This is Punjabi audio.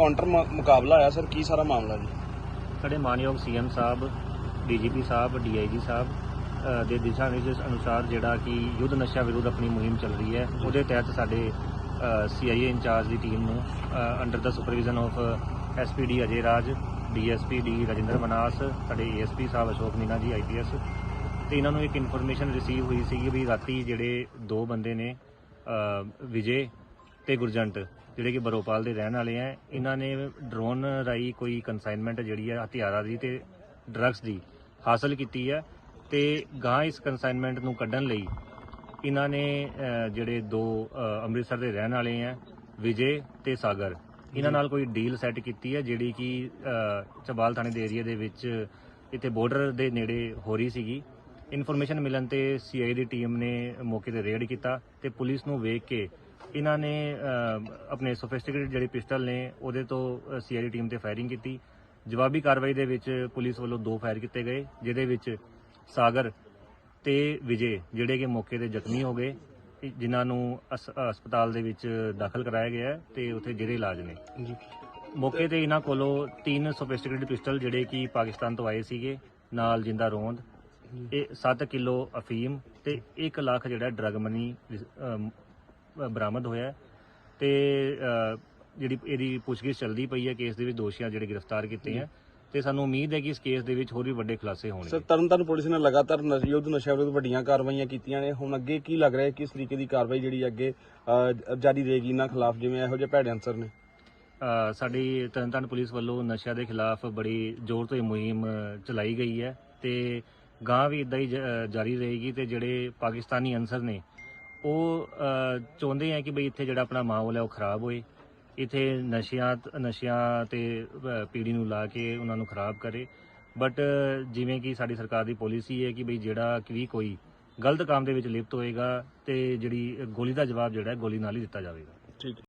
ਕਾਊਂਟਰ ਮੁਕਾਬਲਾ ਹੋਇਆ ਸਰ ਕੀ ਸਾਰਾ ਮਾਮਲਾ ਜੀ? ਸਾਡੇ ਮਾਨਯੋਗ ਸੀਐਮ ਸਾਹਿਬ ਡੀਜੀਪੀ ਸਾਹਿਬ ਡੀਆਈਜੀ ਸਾਹਿਬ ਅ, ਦੇ ਦਿਸ਼ਾ ਨਿਰਦੇਸ਼ ਅਨੁਸਾਰ ਜਿਹੜਾ ਕਿ ਯੁੱਧ ਨਸ਼ਾ ਵਿਰੁੱਧ ਆਪਣੀ ਮੁਹਿੰਮ ਚੱਲ ਰਹੀ ਹੈ ਉਹਦੇ ਤਹਿਤ ਸਾਡੇ ਸੀਆਈਏ ਇੰਚਾਰਜ ਦੀ ਟੀਮ ਨੂੰ under the supervision of SPD Ajay Raj DSP D Rajinder Manas ਸਾਡੇ ਏਐਸਪੀ ਸਾਹਿਬ ਅਸ਼ੋਕ ਮੀਨਾ ਜੀ ਆਈਪੀਐਸ ਤੇ ਇਹਨਾਂ ਨੂੰ ਇੱਕ ਇਨਫੋਰਮੇਸ਼ਨ ਰਿਸੀਵ ਹੋਈ ਸੀਗੀ ਵੀ ਰਾਤੀ ਜਿਹੜੇ ਦੋ ਬੰਦੇ ਨੇ ਅ, ਵਿਜੇ ਤੇ ਗੁਰਜੰਟ। ਜਿਹੜੇ ਕਿ ਬਰੋਪਾਲ ਦੇ ਰਹਿਣ ਵਾਲੇ ਆ ਇਹਨਾਂ ਨੇ ਡਰੋਨ ਰਾਈ ਕੋਈ ਕਨਸਾਈਨਮੈਂਟ ਜਿਹੜੀ ਹੈ ਹਥਿਆਰਾਂ ਦੀ ਤੇ ਡਰੱਗਸ ਦੀ ਹਾਸਲ ਕੀਤੀ ਹੈ ਤੇ ਗਾਂ ਇਸ ਕਨਸਾਈਨਮੈਂਟ ਨੂੰ ਕੱਢਣ ਲਈ ਇਹਨਾਂ ਨੇ ਜਿਹੜੇ ਦੋ ਅੰਮ੍ਰਿਤਸਰ ਦੇ ਰਹਿਣ ਵਾਲੇ ਆ ਵਿਜੇ ਤੇ ਸਾਗਰ ਇਹਨਾਂ ਨਾਲ ਕੋਈ ਡੀਲ ਸੈੱਟ ਕੀਤੀ ਹੈ ਜਿਹੜੀ ਕਿ ਚਬਾਲ ਥਾਣੇ ਦੇ ਏਰੀਆ ਦੇ ਵਿੱਚ ਇੱਥੇ ਬਾਰਡਰ ਦੇ ਨੇੜੇ ਹੋ ਰਹੀ ਸੀਗੀ। ਇਨਫੋਰਮੇਸ਼ਨ ਮਿਲਣ ਤੇ ਸੀਆਈ ਦੀ ਟੀਮ ਨੇ ਮੌਕੇ ਤੇ ਰੇਡ ਕੀਤਾ ਤੇ ਪੁਲਿਸ ਨੂੰ ਵੇਖ ਕੇ ਇਹਨਾਂ ਨੇ ਆਪਣੇ ਸੋਫਿਸਟੀਕੇਟਡ ਜਿਹੜੇ ਪਿਸਟਲ ਨੇ ਉਹਦੇ ਤੋਂ ਸੀਆਈ ਦੀ ਟੀਮ ਤੇ ਫਾਇਰਿੰਗ ਕੀਤੀ। ਜਵਾਬੀ ਕਾਰਵਾਈ ਦੇ ਵਿੱਚ ਪੁਲਿਸ ਵੱਲੋਂ ਦੋ ਫਾਇਰ ਕੀਤੇ ਗਏ ਜਿਹਦੇ ਵਿੱਚ ਸਾਗਰ ਤੇ ਵਿਜੇ ਜਿਹੜੇ ਕਿ ਮੌਕੇ ਤੇ ਜ਼ਖਮੀ ਹੋ ਗਏ ਜਿਨ੍ਹਾਂ ਨੂੰ ਹਸਪਤਾਲ ਦੇ ਵਿੱਚ ਦਾਖਲ ਕਰਾਇਆ ਗਿਆ ਤੇ ਉੱਥੇ ਜਿਹੜੇ ਇਲਾਜ ਨੇ। ਜੀ। ਮੌਕੇ ਤੇ ਇਹਨਾਂ ਕੋਲੋਂ ਤਿੰਨ ਸੋਫਿਸਟੀਕੇਟਡ ਪਿਸਟਲ ਜਿਹੜੇ ਕਿ ਪਾਕਿਸਤਾਨ ਤੋਂ ਆਏ ਸੀਗੇ ਨਾਲ ਜਿੰਦਾ ਰੋਂਦ ਇਹ 7 ਕਿਲੋ ਅਫੀਮ ਤੇ 1 ਲੱਖ ਜਿਹੜਾ ਡਰਗ ਮਨੀ ਬਰਾਮਦ ਹੋਇਆ ਤੇ ਜਿਹੜੀ ਇਹਦੀ ਪੁੱਛਗਿੱਛ ਚੱਲਦੀ ਪਈ ਹੈ ਕੇਸ ਦੇ ਵਿੱਚ ਦੋਸ਼ੀਆਂ ਜਿਹੜੇ ਗ੍ਰਿਫਤਾਰ ਕੀਤੇ ਹੈ। ਤੇ ਸਾਨੂੰ ਉਮੀਦ ਹੈ ਕਿ ਇਸ ਕੇਸ ਦੇ ਵਿੱਚ ਹੋਰ ਵੀ ਵੱਡੇ ਖੁਲਾਸੇ ਸਰ ਹੋਣਗੇ ਤਰਨਤਾਰਨ ਪੁਲਿਸ ਨੇ ਲਗਾਤਾਰ ਨਸ਼- ਯੁੱਧ ਨਸ਼ਾ ਵਿਰੁੱਧ ਵੱਡੀਆਂ ਕਾਰਵਾਈਆਂ ਕੀਤੀਆਂ ਨੇ। ਹੁਣ ਅੱਗੇ ਕੀ ਲੱਗ ਰਿਹਾ ਹੈ ਕਿਸ ਤਰੀਕੇ ਦੀ ਕਾਰਵਾਈ ਜਿਹੜੀ ਅੱਗੇ ਜਾਰੀ ਰਹੇਗੀ ਇਹਨਾਂ ਖਿਲਾਫ ਜਿਵੇਂ ਇਹੋ ਜਿਹੇ ਭੈੜੇ ਅੰਸਰ ਨੇ? ਸਾਡੀ ਤਰਨਤਾਰਨ ਪੁਲਿਸ ਵੱਲੋਂ ਨਸ਼ਿਆਂ ਦੇ ਖਿਲਾਫ ਬੜੀ ਜ਼ੋਰ ਤੋਂ ਮੁਹਿੰਮ ਚਲਾਈ ਗਈ ਹੈ। ਤੇ ਗਾਂ ਵੀ ਇਦਾਂ ਹੀ ਜਾਰੀ ਰਹੇਗੀ ਤੇ ਜਿਹੜੇ ਪਾਕਿਸਤਾਨੀ ਅਨਸਰ ਨੇ ਉਹ ਚਾਹੁੰਦੇ ਆ ਕਿ ਬਈ ਇੱਥੇ ਜਿਹੜਾ ਆਪਣਾ ਮਾਹੌਲ ਹੈ ਉਹ ਖਰਾਬ ਹੋਏ। ਇੱਥੇ ਨਸ਼ਿਆਂ ਨਸ਼ਿਆਂ ਤੇ ਅ, ਪੀੜੀ ਨੂੰ ਲਾ ਕੇ ਉਹਨਾਂ ਨੂੰ ਖਰਾਬ ਕਰੇ। ਬਟ ਜਿਵੇਂ ਕਿ ਸਾਡੀ ਸਰਕਾਰ ਦੀ ਪਾਲਿਸੀ ਹੈ ਕਿ ਬਈ ਜਿਹੜਾ ਕਿ ਵੀ ਕੋਈ ਗਲਤ ਕੰਮ ਦੇ ਵਿੱਚ ਲਿਪਤ ਹੋਏਗਾ ਤੇ ਜਿਹੜੀ ਗੋਲੀ ਦਾ ਜਵਾਬ ਜਿਹੜਾ ਗੋਲੀ ਨਾਲ ਹੀ ਦਿੱਤਾ ਜਾਵੇਗਾ। ਠੀਕ